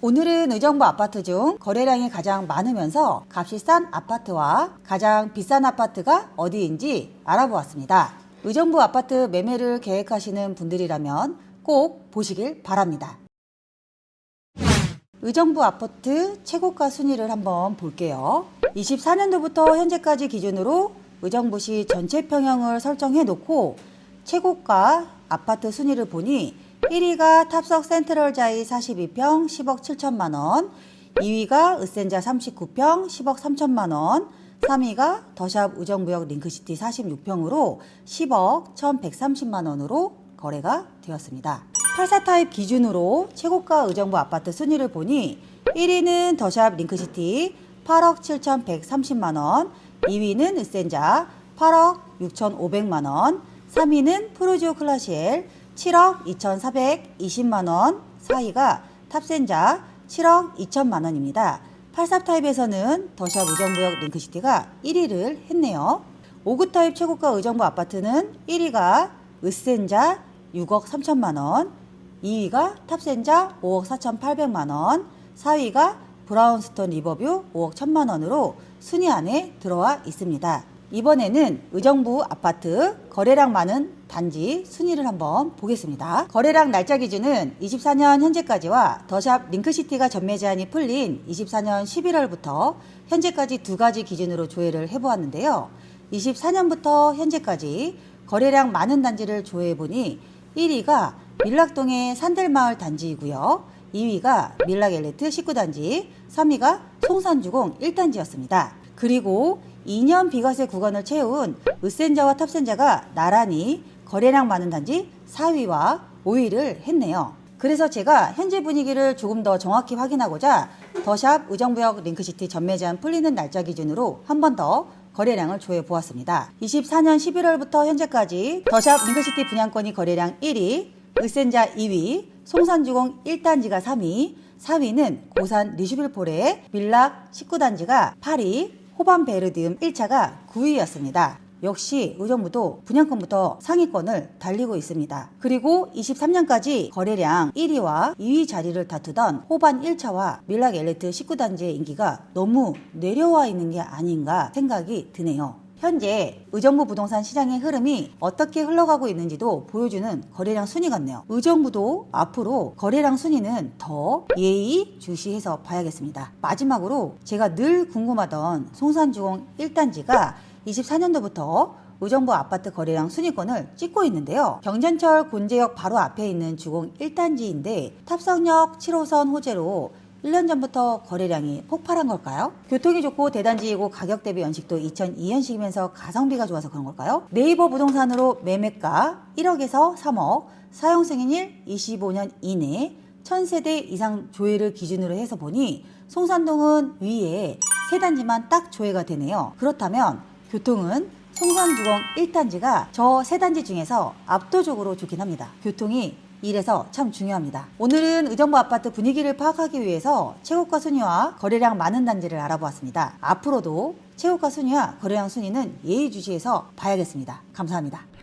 오늘은 의정부 아파트 중 거래량이 가장 많으면서 값이 싼 아파트와 가장 비싼 아파트가 어디인지 알아보았습니다. 의정부 아파트 매매를 계획하시는 분들이라면 꼭 보시길 바랍니다. 의정부 아파트 최고가 순위를 한번 볼게요. 24년도부터 현재까지 기준으로 의정부시 전체 평형을 설정해 놓고 최고가 아파트 순위를 보니 1위가 탑석 센트럴 자이 42평 10억 7천만 원, 2위가 으센자 39평 10억 3천만 원, 3위가 더샵 의정부역 링크시티 46평으로 10억 1,130만 원으로 거래가 되었습니다. 84 타입 기준으로 최고가 의정부 아파트 순위를 보니 1위는 더샵 링크시티 8억 7,130만 원, 2위는 으센자 8억 6,500만 원, 3위는 프로지오 클라시엘 7억 2,420만 원, 4위가 탑센자 7억 2천만 원입니다. 83 타입에서는 더샵 의정부역 링크시티가 1위를 했네요. 5구 타입 최고가 의정부 아파트는 1위가 으센자 6억 3천만 원, 2위가 탑센자 5억 4,800만 원, 4위가 브라운스톤 리버뷰 5억 1천만 원으로 순위 안에 들어와 있습니다. 이번에는 의정부 아파트 거래량 많은 단지 순위를 한번 보겠습니다. 거래량 날짜 기준은 24년 현재까지와 더샵 링크시티가 전매 제한이 풀린 24년 11월부터 현재까지 두 가지 기준으로 조회를 해보았는데요. 24년부터 현재까지 거래량 많은 단지를 조회해보니 1위가 밀락동의 산들마을 단지이고요. 2위가 밀락 엘리트 19단지, 3위가 송산주공 1단지였습니다. 그리고 2년 비과세 구간을 채운 으센자와 탑센자가 나란히 거래량 많은 단지 4위와 5위를 했네요. 그래서 제가 현재 분위기를 조금 더 정확히 확인하고자 더샵 의정부역 링크시티 전매 제한 풀리는 날짜 기준으로 한 번 더 거래량을 조회 보았습니다. 24년 11월부터 현재까지 더샵 링크시티 분양권이 거래량 1위, 으센자 2위, 송산주공 1단지가 3위, 4위는 고산 리슈빌폴의 밀락 19단지가 8위, 호반 베르디움 1차가 9위였습니다. 역시 의정부도 분양권부터 상위권을 달리고 있습니다. 그리고 23년까지 거래량 1위와 2위 자리를 다투던 호반 1차와 밀락 엘리트 19단지의 인기가 너무 내려와 있는 게 아닌가 생각이 드네요. 현재 의정부 부동산 시장의 흐름이 어떻게 흘러가고 있는지도 보여주는 거래량 순위 같네요. 의정부도 앞으로 거래량 순위는 더 예의 주시해서 봐야겠습니다. 마지막으로 제가 늘 궁금하던 송산주공 1단지가 24년도부터 의정부 아파트 거래량 순위권을 찍고 있는데요. 경전철 곤제역 바로 앞에 있는 주공 1단지인데 탑성역 7호선 호재로 1년 전부터 거래량이 폭발한 걸까요? 교통이 좋고 대단지이고 가격 대비 연식도 2002년식이면서 가성비가 좋아서 그런 걸까요? 네이버 부동산으로 매매가 1억에서 3억, 사용 승인일 25년 이내 1000세대 이상 조회를 기준으로 해서 보니 송산동은 위에 세 단지만 딱 조회가 되네요. 그렇다면 교통은 송산주공 1단지가 저 세 단지 중에서 압도적으로 좋긴 합니다. 교통이 이래서 참 중요합니다. 오늘은 의정부 아파트 분위기를 파악하기 위해서 최고가 순위와 거래량 많은 단지를 알아보았습니다. 앞으로도 최고가 순위와 거래량 순위는 예의주시해서 봐야겠습니다. 감사합니다.